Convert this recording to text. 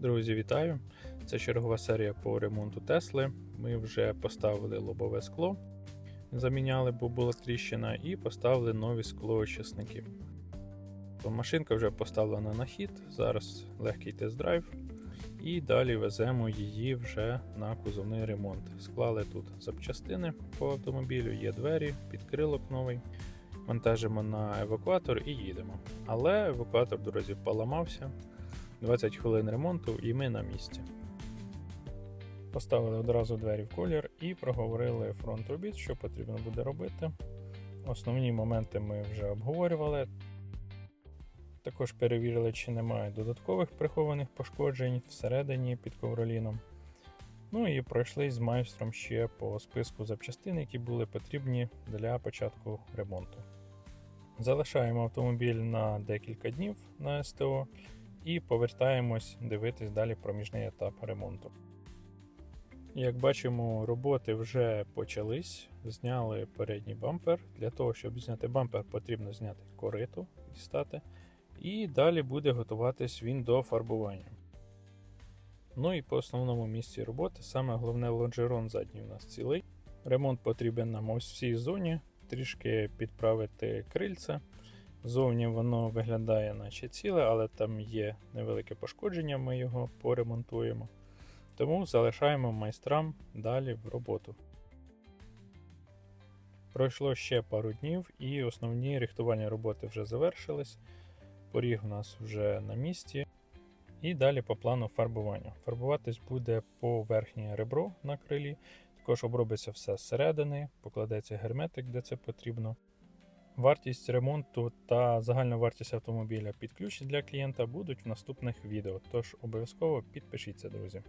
Друзі, вітаю! Це чергова серія по ремонту Тесли. Ми вже поставили лобове скло, заміняли, бо була тріщина, і поставили нові склоочисники. Машинка вже поставлена на хід, зараз легкий тест-драйв. І далі веземо її вже на кузовний ремонт. Склали тут запчастини по автомобілю, є двері, підкрилок новий. Вантажимо на евакуатор і їдемо. Але евакуатор, друзі, поламався. 20 хвилин ремонту і ми на місці. Поставили одразу двері в колір і проговорили фронт робіт, що потрібно буде робити. Основні моменти ми вже обговорювали. Також перевірили, чи немає додаткових прихованих пошкоджень всередині під ковроліном. Ну і пройшли з майстром ще по списку запчастин, які були потрібні для початку ремонту. Залишаємо автомобіль на декілька днів на СТО і повертаємось дивитись далі проміжний етап ремонту. Як бачимо, роботи вже почались. Зняли передній бампер. Для того, щоб зняти бампер, потрібно зняти кориту, дістати. І далі буде готуватись він до фарбування. Ну і по основному місці роботи, саме головне лонжерон задній у нас цілий. Ремонт потрібен нам ось в цій зоні, трішки підправити крильця. Зовні воно виглядає наче ціле, але там є невелике пошкодження, ми його поремонтуємо. Тому залишаємо майстрам далі в роботу. Пройшло ще пару днів, і основні рихтувальні роботи вже завершились. Поріг у нас вже на місці. І далі по плану фарбування. Фарбуватись буде по верхнє ребро на крилі, також обробиться все зсередини, покладеться герметик, де це потрібно. Вартість ремонту та загальна вартість автомобіля під ключ для клієнта будуть в наступних відео, тож обов'язково підпишіться, друзі.